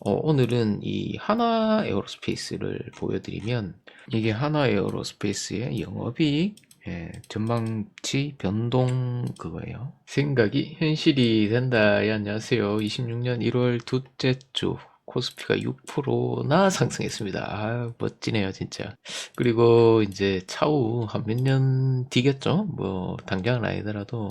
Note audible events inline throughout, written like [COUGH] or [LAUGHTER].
어, 오늘은 이 하나 에어로스페이스를 보여드리면 이게 하나 에어로스페이스의 영업이익 예, 전망치 변동 그거예요. 생각이 현실이 된다. 예, 안녕하세요. 26년 1월 둘째 주 코스피가 6%나 상승했습니다. 아, 멋지네요, 진짜. 그리고 이제 차후 한 몇 년 뒤겠죠? 뭐 당장은 아니더라도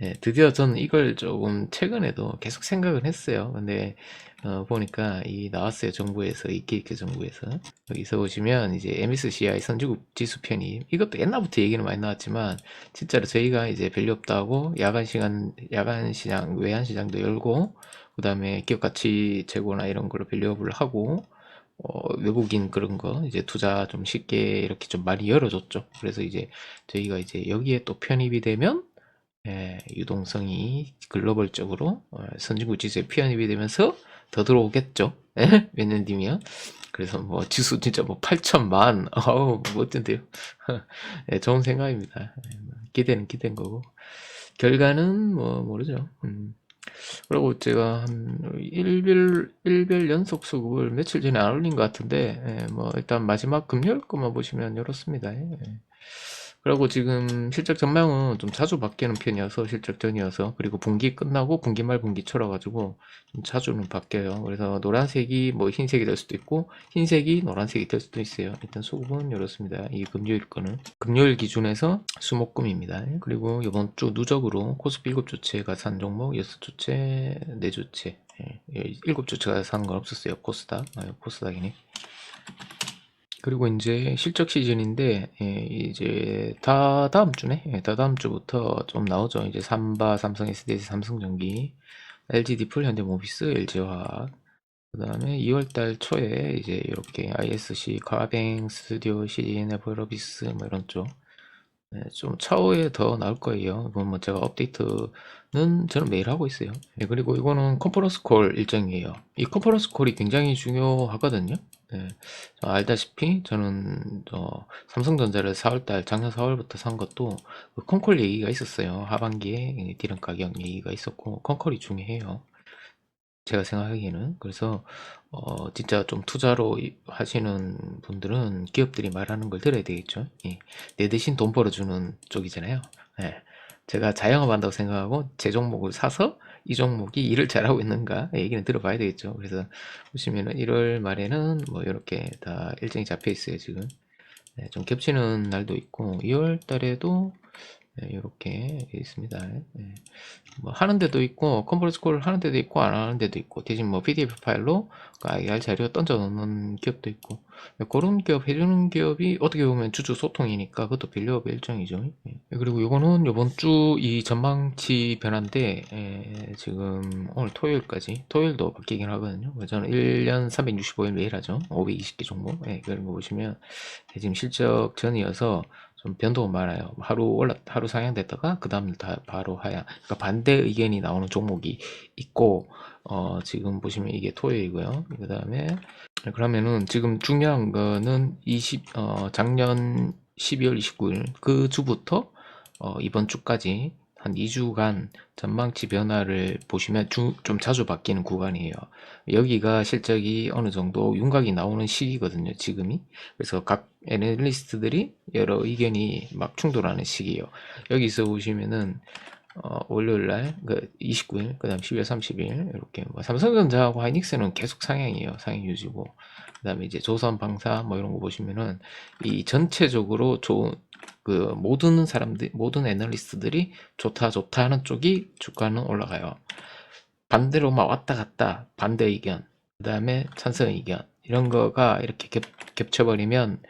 예, 드디어 저는 이걸 조금 최근에도 계속 생각을 했어요. 근데 어, 보니까 이 나왔어요. 정부에서 이케이케 정부에서 여기서 보시면 이제 MSCI 선진국 지수 편입 이것도 옛날부터 얘기는 많이 나왔지만 진짜로 저희가 이제 별로 없다고 야간 시간 야간 시장 외환 시장도 열고 그 다음에 기업 가치 재고나 이런 걸로 밸류업을 하고 어, 외국인 그런 거 이제 투자 좀 쉽게 이렇게 좀 많이 열어줬죠. 그래서 이제 저희가 이제 여기에 또 편입이 되면 예, 유동성이 글로벌적으로 어, 선진국 지수에 편입이 되면서 더 들어오겠죠. 예? 몇년 뒤면. 그래서 뭐 지수 진짜 뭐 8천만 어우 멋진데요. [LAUGHS] 예, 좋은 생각입니다. 예, 뭐 기대는 기대인 거고 결과는 뭐 모르죠. 음. 그리고 제가 한 일별 일별 연속 수급을 며칠 전에 안 올린 것 같은데 예, 뭐 일단 마지막 금요일 것만 보시면 이렇습니다. 예. 그리고 지금 실적 전망은 좀 자주 바뀌는 편이어서 실적 전이어서 그리고 분기 끝나고 분기 말 분기 초라 가지고 좀 자주는 바뀌어요. 그래서 노란색이 뭐 흰색이 될 수도 있고 흰색이 노란색이 될 수도 있어요. 일단 수급은 이렇습니다. 이 금요일 거는 금요일 기준에서 수목금입니다. 그리고 이번 주 누적으로 코스피 7주체가 산 종목 6주체 4주체 예, 7주체가 산 건 없었어요. 코스닥 아, 코스닥이네. 그리고 이제 실적 시즌인데 예, 이제 다 다음 주네. 예, 다 다음 주부터 좀 나오죠. 이제 삼바, 삼성 SDS, 삼성전기, LG 디플, 현대모비스, LG화학. 그 다음에 2월달 초에 이제 이렇게 ISC, 가뱅, 스튜디오, CGN, 에버러비스 뭐 이런 쪽. 네, 좀 차후에 더 나올 거예요. 이건 뭐 제가 업데이트는 저는 매일 하고 있어요. 네, 그리고 이거는 컨퍼런스 콜 일정이에요. 이 컨퍼런스 콜이 굉장히 중요하거든요. 네, 저 알다시피 저는 저 삼성전자를 4월달 작년 4월부터 산 것도 그 컨콜 얘기가 있었어요. 하반기에 디램 가격 얘기가 있었고 컨콜이 중요해요. 제가 생각하기에는 그래서 어 진짜 좀 투자로 이- 하시는 분들은 기업들이 말하는 걸 들어야 되겠죠. 예. 내 대신 돈 벌어주는 쪽이잖아요. 예. 제가 자영업 한다고 생각하고 제 종목을 사서 이 종목이 일을 잘하고 있는가 얘기는 들어봐야 되겠죠. 그래서 보시면은 1월 말에는 뭐 이렇게 다 일정이 잡혀 있어요 지금. 네, 좀 겹치는 날도 있고 2월 달에도 이렇게 있습니다. 예. 뭐 하는 데도 있고 컨퍼런스 콜 하는 데도 있고 안 하는 데도 있고 대신 뭐 PDF 파일로 IR 자료 던져 놓는 기업도 있고 그런 기업 해주는 기업이 어떻게 보면 주주 소통이니까 그것도 빌려업 일정이죠. 예. 그리고 이거는 이번 주 이 전망치 변화인데 예, 지금 오늘 토요일까지 토요일도 바뀌긴 하거든요. 저는 1년 365일 매일 하죠. 520개 종목 예, 그런 거 보시면 지금 실적 전이어서 좀 변동은 많아요. 하루 올라 하루 상향됐다가 그 다음 다 바로 하향. 그러니까 반대 의견이 나오는 종목이 있고 어 지금 보시면 이게 토요일이고요. 그 다음에 그러면은 지금 중요한 거는 20 어 작년 12월 29일 그 주부터 어 이번 주까지 한 2주간 전망치 변화를 보시면 주, 좀 자주 바뀌는 구간이에요. 여기가 실적이 어느 정도 윤곽이 나오는 시기거든요, 지금이. 그래서 각 애널리스트들이 여러 의견이 막 충돌하는 시기예요. 여기서 보시면은 어, 월요일 날, 그 29일, 그 다음 12월 30일, 이렇게 뭐 삼성전자하고 하이닉스는 계속 상향이에요. 상향 유지고. 그 다음에 이제 조선방사 뭐 이런 거 보시면은 이 전체적으로 좋은 그 모든 사람들, 모든 애널리스트들이 좋다 좋다 하는 쪽이 주가는 올라가요. 반대로 막 왔다 갔다 반대 의견, 그 다음에 찬성 의견 이런 거가 이렇게 겹, 겹쳐버리면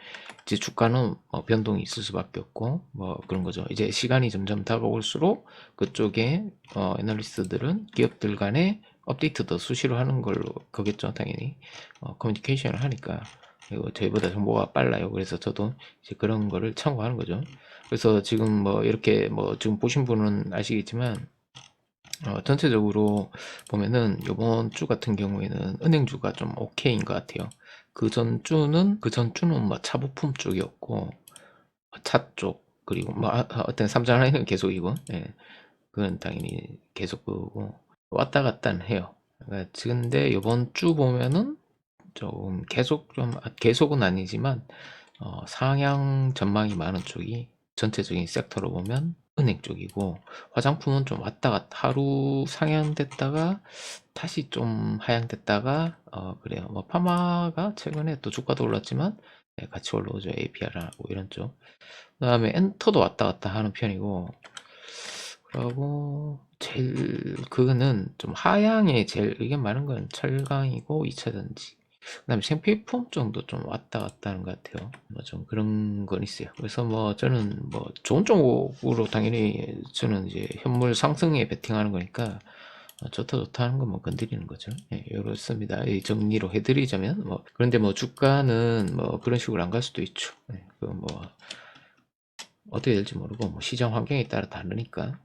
이제 주가는 뭐 변동이 있을 수밖에 없고 뭐 그런 거죠. 이제 시간이 점점 다가올수록 그쪽에 어, 애널리스트들은 기업들 간에 업데이트도 수시로 하는 걸로 거겠죠, 당연히 어, 커뮤니케이션을 하니까 그리고 저희보다 정보가 빨라요. 그래서 저도 이제 그런 거를 참고하는 거죠. 그래서 지금 뭐 이렇게 뭐 지금 보신 분은 아시겠지만 어, 전체적으로 보면은 이번 주 같은 경우에는 은행주가 좀 오케이인 것 같아요. 그 전 주는 그 전 주는 뭐 차부품 쪽이었고 차 쪽 그리고 뭐 아, 아, 어떤 삼장 라인은 계속이고 예. 그건 당연히 계속 그거고 왔다 갔다는 해요. 그러니까 근데 이번 주 보면은 조금 계속 좀 아, 계속은 아니지만 어, 상향 전망이 많은 쪽이 전체적인 섹터로 보면 은행 쪽이고 화장품은 좀 왔다 갔다 하루 상향됐다가 다시 좀 하향됐다가 어 그래요. 뭐 파마가 최근에 또 주가도 올랐지만 예, 같이 올라오죠. APR하고 이런 쪽. 그 다음에 엔터도 왔다 갔다 하는 편이고 그리고 제일 그거는 좀 하향에 제일 의견 많은 건 철강이고 2차전지 그 다음에 생필품 정도 좀 왔다 갔다 하는 것 같아요. 뭐 좀 그런 건 있어요. 그래서 뭐 저는 뭐 좋은 쪽으로 당연히 저는 이제 현물 상승에 베팅하는 거니까 어, 좋다 좋다 하는 건뭐 건드리는 거죠. 예, 이렇습니다. 이 정리로 해드리자면 뭐 그런데 뭐 주가는 뭐 그런 식으로 안 갈 수도 있죠. 예, 그뭐 어떻게 될지 모르고 뭐 시장 환경에 따라 다르니까.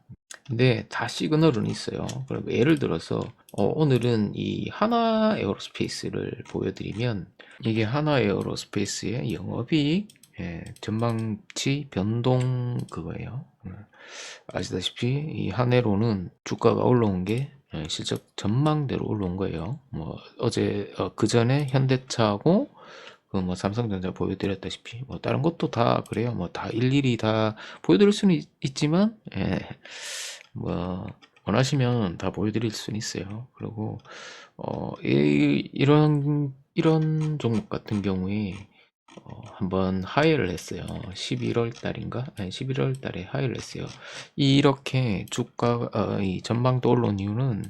근데 다 시그널은 있어요. 그럼 예를 들어서 어, 오늘은 이 하나 에어로스페이스를 보여드리면 이게 하나 에어로스페이스의 영업이익 예, 전망치 변동 그거예요. 음, 아시다시피 이 한 해로는 주가가 올라온 게 예, 실적 전망대로 올라온 거예요. 뭐 어제 어, 그 전에 현대차하고 그뭐 삼성전자 보여드렸다시피 뭐 다른 것도 다 그래요. 뭐 다 일일이 다 보여드릴 수는 있, 지만 예, 뭐 원하시면 다 보여드릴 수는 있어요. 그리고 어, 이, 이런 이런 종목 같은 경우에 어, 한번 하회를 했어요. 11월 달인가? 아니, 11월 달에 하회를 했어요. 이렇게 주가 어, 이 전망도 올라온 이유는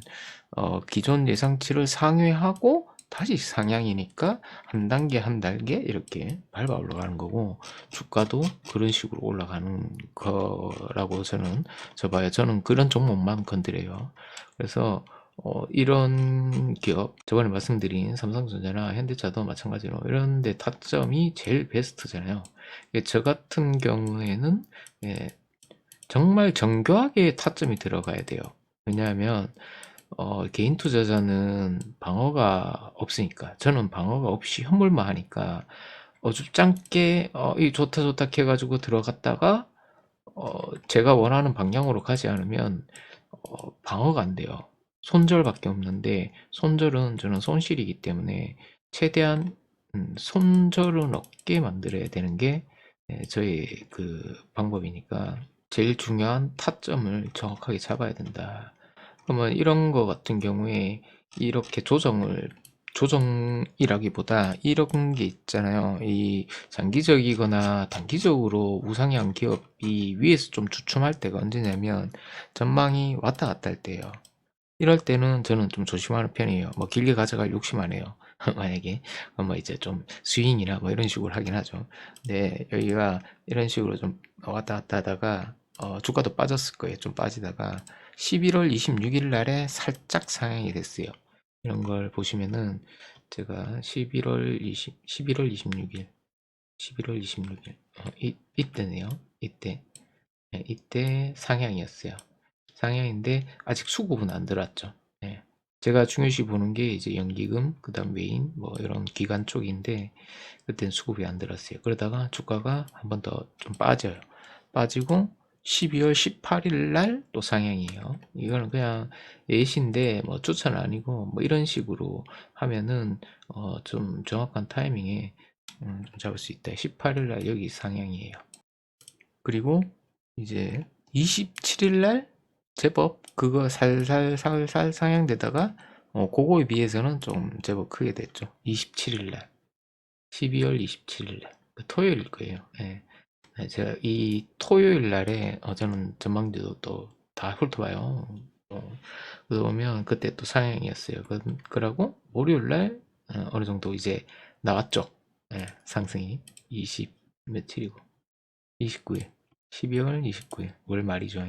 어, 기존 예상치를 상회하고 다시 상향이니까 한 단계 한 단계 이렇게 밟아 올라가는 거고 주가도 그런 식으로 올라가는 거라고 저는 저 봐요. 저는 그런 종목만 건드려요. 그래서 어, 이런 기업 저번에 말씀드린 삼성전자나 현대차도 마찬가지로 이런 데 타점이 제일 베스트잖아요. 예, 저 같은 경우에는 예, 정말 정교하게 타점이 들어가야 돼요. 왜냐하면 어, 개인 투자자는 방어가 없으니까 저는 방어가 없이 현물만 하니까 어줍잖게 어, 이 좋다 좋다 해가지고 들어갔다가 어, 제가 원하는 방향으로 가지 않으면 어, 방어가 안 돼요. 손절밖에 없는데 손절은 저는 손실이기 때문에 최대한 음, 손절은 없게 만들어야 되는 게 예, 저의 그 방법이니까 제일 중요한 타점을 정확하게 잡아야 된다. 그러면 이런 거 같은 경우에 이렇게 조정을 조정이라기보다 이런 게 있잖아요. 이 장기적이거나 단기적으로 우상향 기업이 위에서 좀 주춤할 때가 언제냐면 전망이 왔다 갔다 할 때예요. 이럴 때는 저는 좀 조심하는 편이에요. 뭐 길게 가져갈 욕심 안 해요. [LAUGHS] 만약에 뭐 이제 좀 스윙이나 뭐 이런 식으로 하긴 하죠. 근데 여기가 이런 식으로 좀 왔다 갔다 하다가 어, 주가도 빠졌을 거예요. 좀 빠지다가 11월 26일 날에 살짝 상향이 됐어요. 이런 걸 보시면은 제가 11월 20, 11월 26일, 11월 26일, 어, 이, 이때네요. 이때. 네, 이때 상향이었어요. 상향인데 아직 수급은 안 들어왔죠. 네. 제가 중요시 보는 게 이제 연기금, 그 다음 메인, 뭐 이런 기관 쪽인데 그때는 수급이 안 들었어요. 그러다가 주가가 한 번 더 좀 빠져요. 빠지고 12월 18일 날 또 상향이에요. 이거는 그냥 예시인데 뭐 추천 아니고 뭐 이런 식으로 하면은 어 좀 정확한 타이밍에 음, 좀 잡을 수 있다. 18일 날 여기 상향이에요. 그리고 이제 27일 날 제법 그거 살살 살살 상향되다가 어 그거에 비해서는 좀 제법 크게 됐죠. 27일 날 12월 27일 날그 토요일 거예요. 예. 네, 제가 이 토요일 날에 어, 저는 전망대도 또 다 훑어봐요. 어, 그러면 그때 또 상향이었어요. 그, 그러고 월요일 날 어, 느 정도 이제 나왔죠. 네, 상승이 20 며칠이고 29일 12월 29일 월말이죠.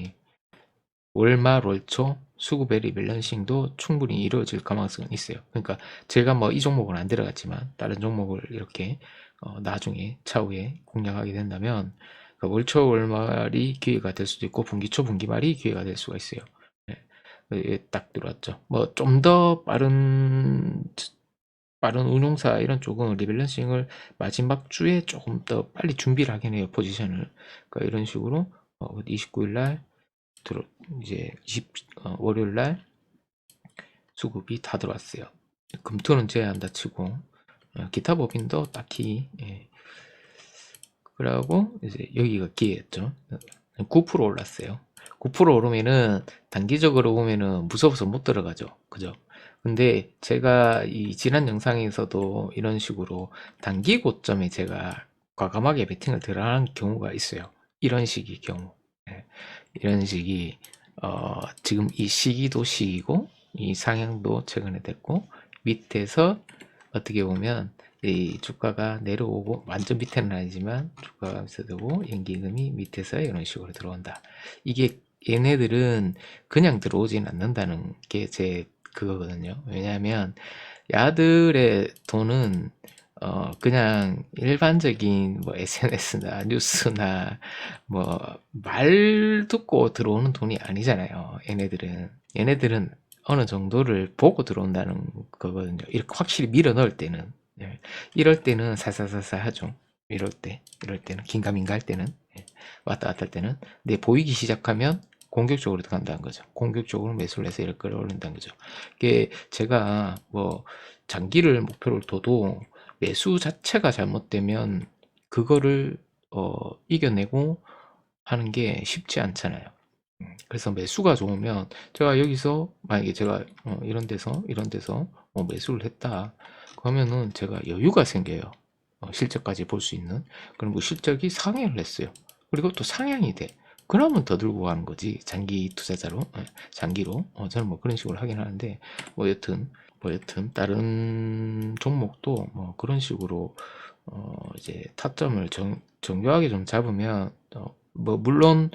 월말 월초 수급의 리밸런싱도 충분히 이루어질 가능성은 있어요. 그러니까 제가 뭐 이 종목은 안 들어갔지만 다른 종목을 이렇게 어, 나중에 차후에 공략하게 된다면 그 월초 월말이 기회가 될 수도 있고 분기 초 분기 말이 기회가 될 수가 있어요. 네. 딱 들어왔죠. 뭐 좀 더 빠른 빠른 운용사 이런 쪽은 리밸런싱을 마지막 주에 조금 더 빨리 준비를 하긴 해요 포지션을 그러니까 이런 식으로 어, 29일 날 들어 이제 20 어, 월요일 날 수급이 다 들어왔어요. 금토는 제외한다 치고 어, 기타 법인도 딱히 예. 그러고 이제 여기가 기회였죠. 9% 올랐어요. 9% 오르면은 단기적으로 보면은 무서워서 못 들어가죠. 그죠? 근데 제가 이 지난 영상에서도 이런 식으로 단기 고점에 제가 과감하게 베팅을 들어가는 경우가 있어요. 이런 식의 경우. 예. 이런 식이 어, 지금 이 시기도 시기고 이 상향도 최근에 됐고 밑에서 어떻게 보면 이 주가가 내려오고 완전 밑에는 아니지만 주가가 밑에되고 연기금이 밑에서 이런 식으로 들어온다. 이게 얘네들은 그냥 들어오진 않는다는 게 제 그거거든요. 왜냐하면 야들의 돈은 어 그냥 일반적인 뭐 SNS나 뉴스나 뭐 말 듣고 들어오는 돈이 아니잖아요. 얘네들은 얘네들은 어느 정도를 보고 들어온다는 거거든요. 이렇게 확실히 밀어 넣을 때는 예. 이럴 때는 살살살살 하죠. 이럴 때, 이럴 때는 긴가민가 할 때는 예. 왔다 갔다 할 때는 근데 보이기 시작하면 공격적으로 들어간다는 거죠. 공격적으로 매수를 해서 이렇게 끌어올린다는 거죠. 이게 제가 뭐 장기를 목표로 둬도 매수 자체가 잘못되면 그거를 어, 이겨내고 하는 게 쉽지 않잖아요. 음, 그래서 매수가 좋으면 제가 여기서 만약에 제가 어, 이런 데서 이런 데서 어, 매수를 했다. 그러면은 제가 여유가 생겨요. 어, 실적까지 볼 수 있는. 그리고 실적이 상향을 했어요. 그리고 또 상향이 돼. 그러면 더 들고 가는 거지. 장기 투자자로 예, 장기로. 어, 저는 뭐 그런 식으로 하긴 하는데 뭐 여튼 뭐 여튼 다른 종목도 뭐 그런 식으로 어 이제 타점을 정, 정교하게 좀 잡으면 어, 뭐 물론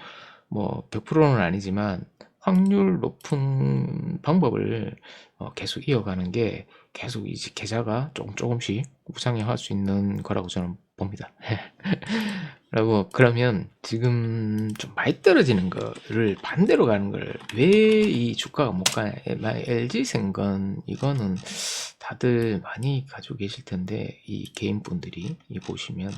뭐 100%는 아니지만 확률 높은 방법을 어, 계속 이어가는 게 계속 이제 계좌가 조금 조금씩 우상향할 수 있는 거라고 저는 봅니다. [LAUGHS] 라고 그러면 지금 좀 많이 떨어지는 거를 반대로 가는 걸 왜 이 주가가 못 가냐? LG 생건 이거는 다들 많이 가지고 계실 텐데 이 개인 분들이 이 보시면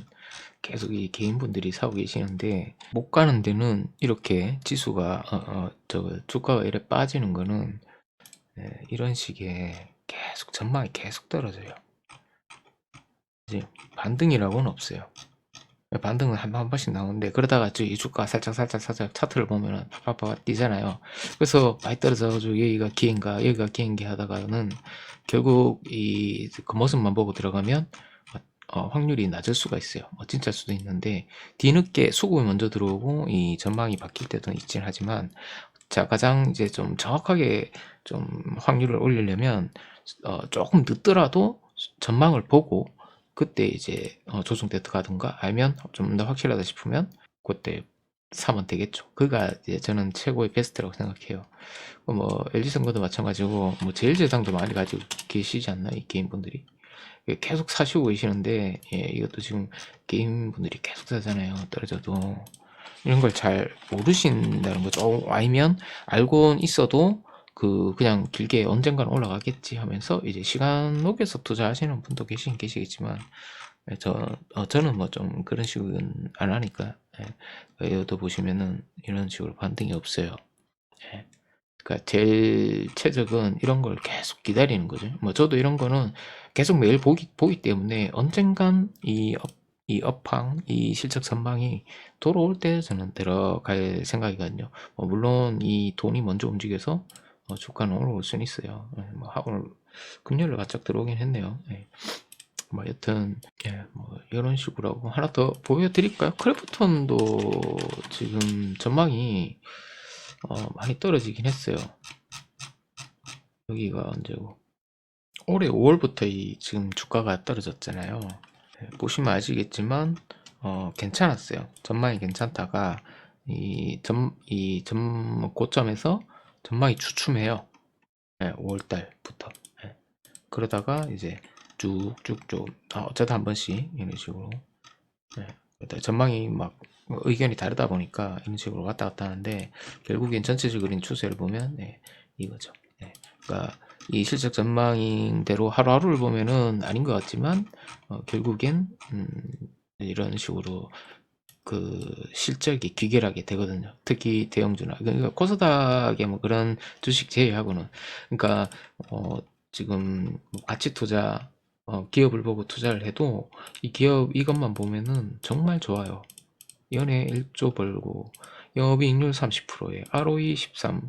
계속 이 개인 분들이 사고 계시는데 못 가는 데는 이렇게 지수가 어, 어, 저 주가가 이래 빠지는 거는 네, 이런 식의 계속 전망이 계속 떨어져요. 이제 반등이라고는 없어요. 반등은 한, 한 번씩 나오는데 그러다가 이 주가 살짝 살짝 살짝 차트를 보면은 파파파 뛰잖아요. 그래서 많이 떨어져가지고 여기가 기인가 여기가 기인기 하다가는 결국 이 겉모습만 보고 들어가면 어, 확률이 낮을 수가 있어요. 뭐 진짜 수도 있는데 뒤늦게 수급이 먼저 들어오고 이 전망이 바뀔 때도 있긴 하지만 자 가장 이제 좀 정확하게 좀 확률을 올리려면 어, 조금 늦더라도 전망을 보고 그때 이제 어, 때 들어가든가 아니면 좀 더 확실하다 싶으면 그때 사면 되겠죠. 그가 이제 저는 최고의 베스트라고 생각해요. 뭐 LG 선거도 마찬가지고 뭐 제일 재상도 많이 가지고 계시지 않나 이 개인분들이 계속 사시고 계시는데 예, 이것도 지금 개인분들이 계속 사잖아요. 떨어져도 이런 걸 잘 모르신다는 거죠. 어, 아니면 알고는 있어도 그 그냥 길게 언젠가는 올라가겠지 하면서 이제 시간 녹여서 투자하시는 분도 계신 계시겠지만 예, 저 어, 저는 뭐 좀 그런 식은 안 하니까 예, 여기도 보시면은 이런 식으로 반등이 없어요. 예. 그러니까 제일 최적은 이런 걸 계속 기다리는 거죠. 뭐 저도 이런 거는 계속 매일 보기 보기 때문에 언젠간 이 업, 이 업황, 이 실적 전망이 돌아올 때 저는 들어갈 생각이거든요. 뭐 물론 이 돈이 먼저 움직여서 어, 주가는 올라올 수는 있어요. 예, 뭐 오늘 금요일에 바짝 들어오긴 했네요. 예. 뭐 여튼 예, 뭐 이런 식으로 하나 더 보여드릴까요? 크래프톤도 지금 전망이 어, 많이 떨어지긴 했어요. 여기가 언제고? 올해 5월부터 이 지금 주가가 떨어졌잖아요. 예, 보시면 아시겠지만 어, 괜찮았어요. 전망이 괜찮다가 이 점, 이 점, 고점에서 전망이 추춤해요. 예, 5월달부터. 예. 그러다가 이제 쭉쭉쭉 아, 어쩌다 한 번씩 이런 식으로 예. 전망이 막 의견이 다르다 보니까 이런 식으로 왔다 갔다 하는데 결국엔 전체적인 추세를 보면 예, 이거죠. 예. 그러니까 이 실적 전망대로 하루하루를 보면은 아닌 것 같지만 어, 결국엔 음, 이런 식으로 그 실적이 귀결하게 되거든요. 특히 대형주나 그러니까 코스닥의 뭐 그런 주식 제외하고는 그러니까 어 지금 뭐 가치 투자 어 기업을 보고 투자를 해도 이 기업 이것만 보면은 정말 좋아요. 연에 1조 벌고 영업이익률 30%에 ROE 13%,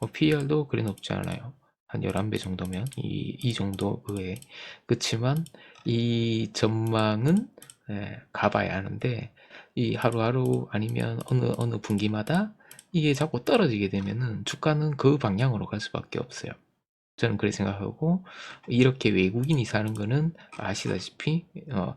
뭐 PER도 그리 높지 않아요. 한 11배 정도면 이, 이 정도 그에 그치만 이 전망은 예, 가봐야 하는데 이 하루하루 아니면 어느 어느 분기마다 이게 자꾸 떨어지게 되면은 주가는 그 방향으로 갈 수밖에 없어요. 저는 그렇게 생각하고 이렇게 외국인이 사는 거는 아시다시피 어,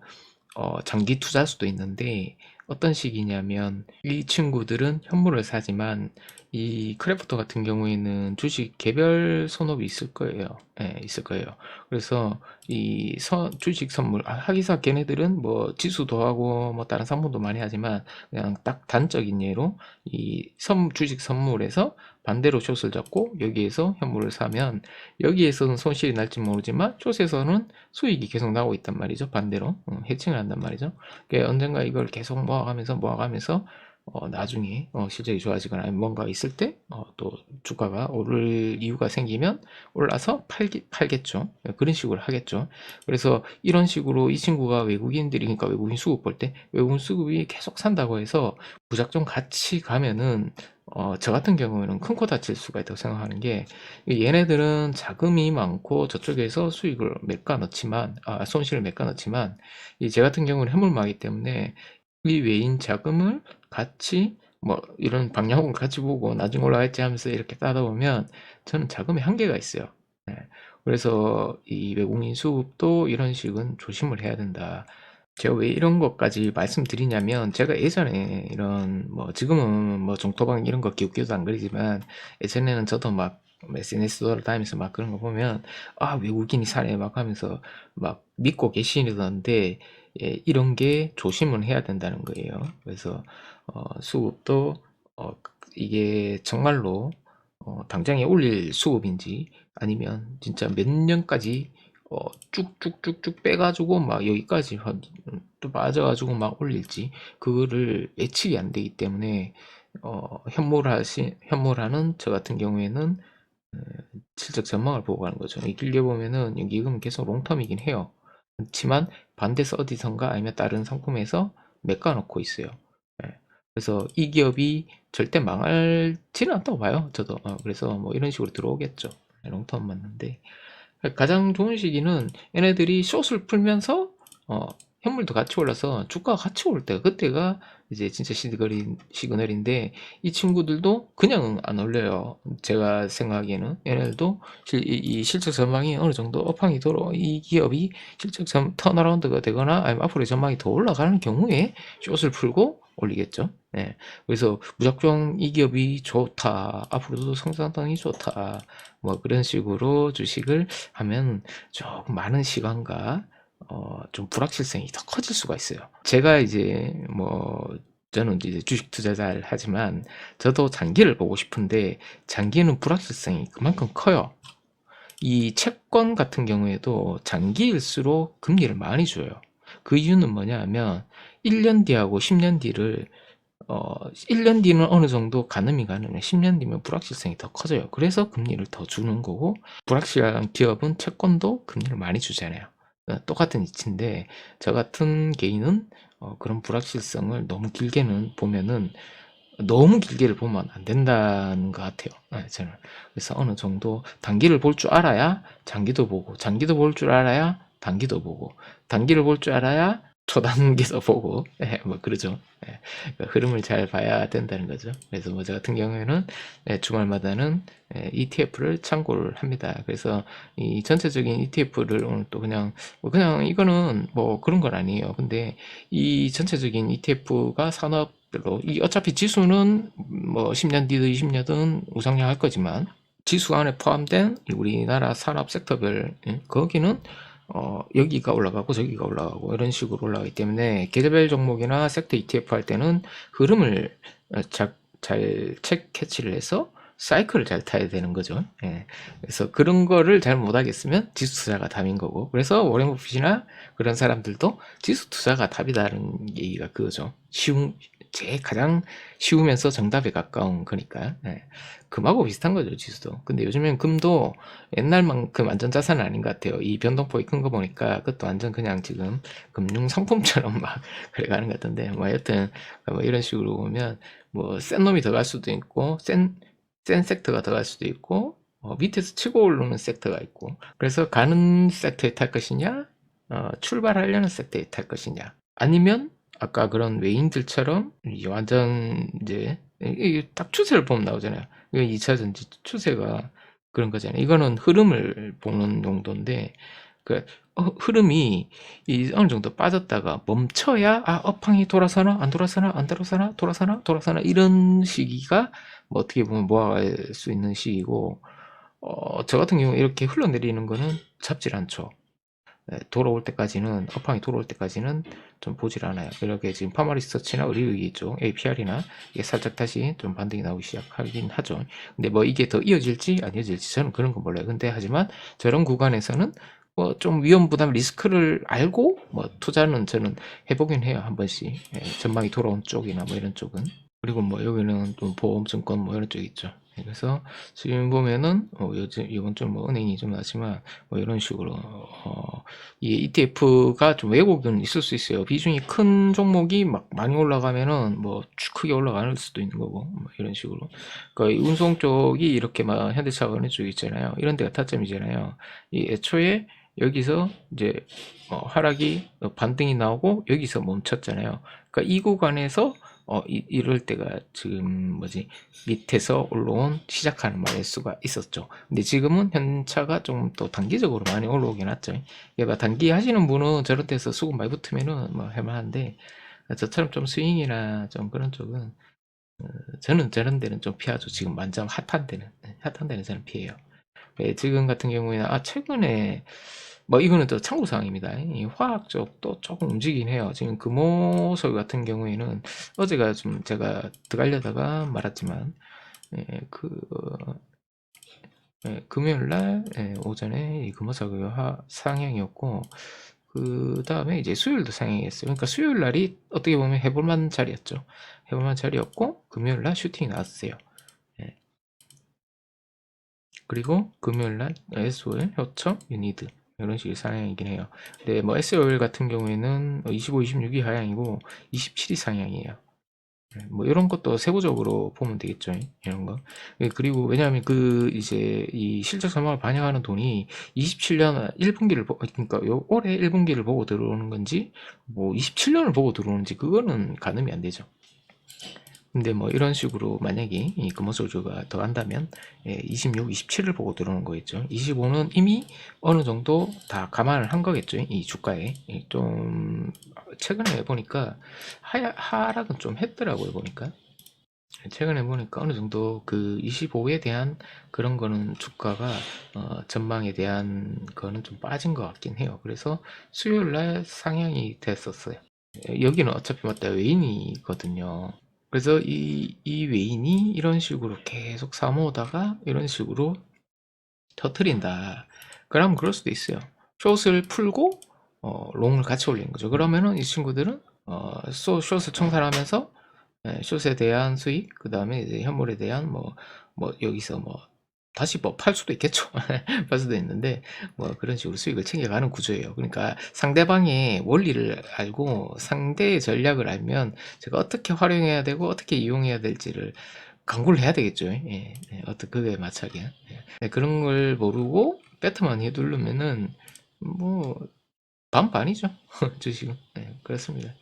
어, 장기 투자일 수도 있는데 어떤 식이냐면 이 친구들은 현물을 사지만 이 크래프터 같은 경우에는 주식 개별 선업이 있을 거예요. 예, 있을 거예요. 그래서 이 선, 주식 선물, 아, 하기사 걔네들은 뭐 지수도 하고 뭐 다른 상품도 많이 하지만 그냥 딱 단적인 예로 이 선, 주식 선물에서 반대로 숏을 잡고 여기에서 현물을 사면 여기에서는 손실이 날지 모르지만 숏에서는 수익이 계속 나오고 있단 말이죠. 반대로 음, 해칭을 한단 말이죠. 그러니까 언젠가 이걸 계속 모아가면서 모아가면서 어, 나중에 어, 실적이 좋아지거나 뭔가 있을 때 어, 또 주가가 오를 이유가 생기면 올라서 팔기, 팔겠죠. 그런 식으로 하겠죠. 그래서 이런 식으로 이 친구가 외국인들이 그러니까 외국인 수급 볼 때 외국인 수급이 계속 산다고 해서 무작정 같이 가면은 어, 저 같은 경우에는 큰 코 다칠 수가 있다고 생각하는 게 얘네들은 자금이 많고 저쪽에서 수익을 메꿔 넣지만 아, 손실을 메꿔 넣지만 이 제 같은 경우는 해물마기 때문에 이 외인 자금을 같이 뭐 이런 방향을 같이 보고 나중에 올라갈지 하면서 이렇게 따다 보면 저는 자금의 한계가 있어요. 예. 그래서 이 외국인 수급도 이런 식은 조심을 해야 된다. 제가 왜 이런 것까지 말씀드리냐면 제가 예전에 이런 뭐 지금은 뭐 종토방 이런 거 기웃기웃 안 그리지만 예전에는 저도 막 SNS 돌아다니면서 막 그런 거 보면 아 외국인이 사네 막 하면서 막 믿고 계시던데 예, 이런 게 조심을 해야 된다는 거예요. 그래서 어, 수급도 어, 이게 정말로 어, 당장에 올릴 수급인지 아니면 진짜 몇 년까지 어, 쭉쭉쭉쭉 빼가지고 막 여기까지 한- 또 빠져가지고 막 올릴지 그거를 예측이 안 되기 때문에 어, 현물하시 현물하는 저 같은 경우에는 어, 실적 전망을 보고 가는 거죠. 이 길게 보면은 여기 이건 계속 롱텀이긴 해요. 그렇지만 반대서 어디선가 아니면 다른 상품에서 메꿔 놓고 있어요. 예. 그래서 이 기업이 절대 망할지는 않다고 봐요. 저도. 어, 그래서 뭐 이런 식으로 들어오겠죠. 롱텀 맞는데. 가장 좋은 시기는 얘네들이 숏을 풀면서 어, 현물도 같이 올라서 주가가 같이 올 때가 그때가 이제 진짜 시그널인, 시그널인데 이 친구들도 그냥 안 올려요. 제가 생각하기에는 얘네들도 실, 이, 이 실적 전망이 어느 정도 업황이 돌아 이 기업이 실적 전 턴어라운드가 되거나 아니면 앞으로 전망이 더 올라가는 경우에 숏을 풀고 올리겠죠. 네. 그래서 무작정 이 기업이 좋다. 앞으로도 성장성이 좋다. 뭐 그런 식으로 주식을 하면 조금 많은 시간과 어, 좀 불확실성이 더 커질 수가 있어요. 제가 이제 뭐 저는 이제 주식 투자자를 하지만 저도 장기를 보고 싶은데 장기는 불확실성이 그만큼 커요. 이 채권 같은 경우에도 장기일수록 금리를 많이 줘요. 그 이유는 뭐냐 하면 1년 뒤하고 10년 뒤를 어, 1년 뒤는 어느 정도 가늠이 가능해. 10년 뒤면 불확실성이 더 커져요. 그래서 금리를 더 주는 거고, 불확실한 기업은 채권도 금리를 많이 주잖아요. 어, 똑같은 이치인데, 저 같은 개인은 어, 그런 불확실성을 너무 길게는 보면은, 너무 길게를 보면 안 된다는 것 같아요. 네, 저는. 그래서 어느 정도 단기를 볼 줄 알아야 장기도 보고, 장기도 볼 줄 알아야 단기도 보고, 단기를 볼 줄 알아야 초단기도 [LAUGHS] 보고, 예, 뭐 그러죠. 예, 그 흐름을 잘 봐야 된다는 거죠. 그래서 뭐 저 같은 경우에는 예, 주말마다는 예, ETF를 참고를 합니다. 그래서 이 전체적인 ETF를 오늘 또 그냥 뭐 그냥 이거는 뭐 그런 건 아니에요. 근데 이 전체적인 ETF가 산업별로 이 어차피 지수는 뭐 10년 뒤든 20년든 우상향할 거지만 지수 안에 포함된 이 우리나라 산업 섹터별 예, 거기는 어, 여기가 올라가고 저기가 올라가고 이런 식으로 올라가기 때문에 계절별 종목이나 섹터 ETF 할 때는 흐름을 어, 자, 잘책 캐치를 해서 사이클을 잘 타야 되는 거죠. 예. 그래서 그런 거를 잘 못하겠으면 지수 투자가 답인 거고. 그래서 워렌 버핏이나 그런 사람들도 지수 투자가 답이다는 얘기가 그거죠. 쉬운, 제일 가장 쉬우면서 정답에 가까운 거니까. 예. 금하고 비슷한 거죠, 지수도. 근데 요즘엔 금도 옛날만큼 완전 자산은 아닌 것 같아요. 이 변동폭이 큰 거 보니까 그것도 완전 그냥 지금 금융 상품처럼 [LAUGHS] 막 그래가는 것 같은데, 뭐 여튼 뭐 이런 식으로 보면 뭐 센 놈이 더갈 수도 있고, 센, 센 섹터가 더갈 수도 있고, 어, 밑에서 치고 오르는 섹터가 있고, 그래서 가는 섹터에 탈 것이냐, 어, 출발하려는 섹터에 탈 것이냐, 아니면 아까 그런 외인들처럼 이 완전 이제 이게 딱 추세를 보면 나오잖아요. 이거 2차 전지 추세가 그런 거잖아요. 이거는 흐름을 보는 정도인데 그 어, 흐름이 이 어느 정도 빠졌다가 멈춰야 아 업황이 돌아서나 안 돌아서나 안 돌아서나 돌아서나 돌아서나 이런 시기가 뭐 어떻게 보면 모아갈 수 있는 시기고 어, 저 같은 경우 이렇게 흘러내리는 거는 잡질 않죠. 네, 돌아올 때까지는 업황이 돌아올 때까지는 좀 보질 않아요. 이렇게 지금 파마 리서치나 의료기 쪽 APR이나 이게 살짝 다시 좀 반등이 나오기 시작하긴 하죠. 근데 뭐 이게 더 이어질지 안 이어질지 저는 그런 건 몰라요. 근데 하지만 저런 구간에서는 뭐 좀 위험 부담 리스크를 알고 뭐 투자는 저는 해보긴 해요 한 번씩 예, 전망이 돌아온 쪽이나 뭐 이런 쪽은 그리고 뭐 여기는 또 보험 증권 뭐 이런 쪽 있죠. 예, 그래서 지금 보면은 어, 요즘 이번 주뭐 은행이 좀 나지만 뭐 이런 식으로 어, 이 ETF가 좀 왜곡은 있을 수 있어요. 비중이 큰 종목이 막 많이 올라가면은 뭐쭉 크게 올라갈 수도 있는 거고 뭐 이런 식으로. 그러니까 이 운송 쪽이 이렇게 막 현대차가 어느 쪽 있잖아요. 이런 데가 타점이잖아요. 이 애초에 여기서 이제 어, 하락이 어, 반등이 나오고 여기서 멈췄잖아요. 그러니까 이 구간에서 어, 이, 이럴 때가 지금 뭐지 밑에서 올라온 시작하는 말일 수가 있었죠. 근데 지금은 현차가 좀 또 단기적으로 많이 올라오긴 했죠. 그러니까 단기 하시는 분은 저런 데서 수급 많이 붙으면은 뭐 할만한데 저처럼 좀 스윙이나 좀 그런 쪽은 어, 저는 저런 데는 좀 피하죠. 지금 완전 핫한 데는 핫한 데는 저는 피해요. 예, 지금 같은 경우에는 아 최근에 뭐 이거는 또 참고 사항입니다. 이 화학 쪽도 조금 움직이긴 해요. 지금 금호석 같은 경우에는 어제가 좀 제가 들어가려다가 말았지만 예, 그 예, 금요일 날 예, 오전에 이 하- 상향이었고 그 다음에 이제 수요일도 상향이었어요. 그러니까 수요일 날이 어떻게 보면 해볼만 자리였죠. 해볼만 자리였고 금요일 날 슈팅이 나왔어요. 예. 그리고 금요일 날 SOL, 효청, 유니드 이런 식의 상향이긴 해요. 근데 뭐 SOL 같은 경우에는 25, 26이 하향이고 27이 상향이에요. 네, 뭐 이런 것도 세부적으로 보면 되겠죠. 이런 거. 예, 그리고 왜냐하면 그 이제 이 실적 전망을 반영하는 돈이 27년 1분기를 보, 그러니까 요 올해 1분기를 보고 들어오는 건지 뭐 27년을 보고 들어오는지 그거는 가늠이 안 되죠. 근데 뭐 이런 식으로 만약에 이 금호소주가 더 한다면 예, 26, 27을 보고 들어오는 거겠죠. 25는 이미 어느 정도 다 감안을 한 거겠죠. 이 주가에 예, 좀 최근에 보니까 하, 하락은 좀 했더라고요. 보니까 최근에 보니까 어느 정도 그 25에 대한 그런 거는 주가가 어, 전망에 대한 거는 좀 빠진 것 같긴 해요. 그래서 수요일 날 상향이 됐었어요. 예, 여기는 어차피 맞다 외인이거든요. 그래서 이, 이 외인이 이런 식으로 계속 사모으다가 이런 식으로 터트린다. 그러면 그럴 수도 있어요. 숏을 풀고 어, 롱을 같이 올리는 거죠. 그러면은 이 친구들은 어, 숏, 숏을 청산하면서 예, 숏에 대한 수익, 그 다음에 이제 현물에 대한 뭐, 뭐 여기서 뭐 다시 뭐 팔 수도 있겠죠. [LAUGHS] 팔 수도 있는데 뭐 그런 식으로 수익을 챙겨가는 구조예요. 그러니까 상대방의 원리를 알고 상대의 전략을 알면 제가 어떻게 활용해야 되고 어떻게 이용해야 될지를 강구를 해야 되겠죠. 예, 예, 어떤 그거에 맞춰게 예. 네, 그런 걸 모르고 배트만 휘두르면은 뭐 반반이죠. [LAUGHS] 주식은 예, 그렇습니다.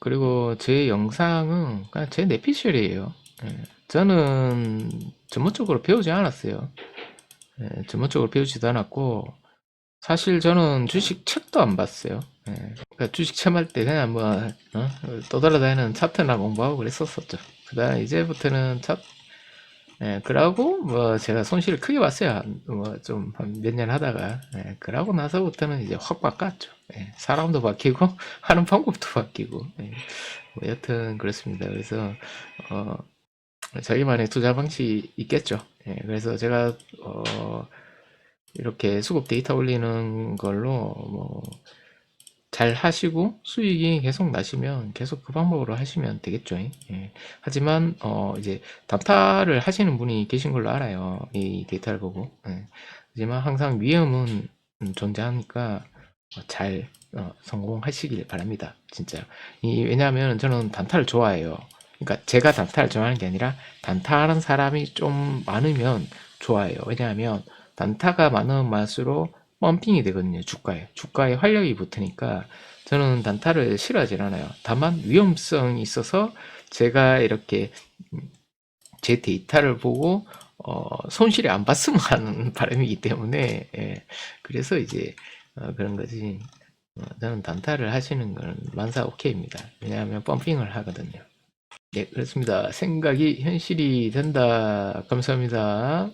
그리고 제 영상은 그냥 제 내피셜이에요. 예, 저는 전문적으로 배우지 않았어요. 예, 전문적으로 배우지도 않았고 사실 저는 주식 책도 안 봤어요. 예, 그러니까 주식 체험 할 때 그냥 뭐 어? 떠돌아다니는 차트나 공부하고 그랬었었죠. 그다음 이제부터는 차 예, 그러고 뭐 제가 손실을 크게 봤어요. 뭐좀몇년 하다가 예, 그러고 나서부터는 이제 확 바꿨죠. 예, 사람도 바뀌고 [LAUGHS] 하는 방법도 바뀌고 예, 뭐 여튼 그렇습니다. 그래서 어, 자기만의 투자 방식이 있겠죠. 예, 그래서 제가 어, 이렇게 수급 데이터 올리는 걸로 뭐 잘 하시고 수익이 계속 나시면 계속 그 방법으로 하시면 되겠죠. 예. 하지만 어 이제 단타를 하시는 분이 계신 걸로 알아요. 이 데이터를 보고. 예. 하지만 항상 위험은 음, 존재하니까 어, 잘 어, 성공하시길 바랍니다. 진짜. 이 왜냐하면 저는 단타를 좋아해요. 그러니까 제가 단타를 좋아하는 게 아니라 단타하는 사람이 좀 많으면 좋아해요. 왜냐하면 단타가 많으면 많을수록 펌핑이 되거든요. 주가에. 주가에 활력이 붙으니까 저는 단타를 싫어하진 않아요. 다만 위험성이 있어서 제가 이렇게 음, 제 데이터를 보고 어, 손실이 안 봤으면 하는 [LAUGHS] 바람이기 때문에 예. 그래서 이제 어, 그런 거지. 어, 저는 단타를 하시는 건 만사 오케이입니다. 왜냐하면 펌핑을 하거든요. 네, 그렇습니다. 생각이 현실이 된다. 감사합니다.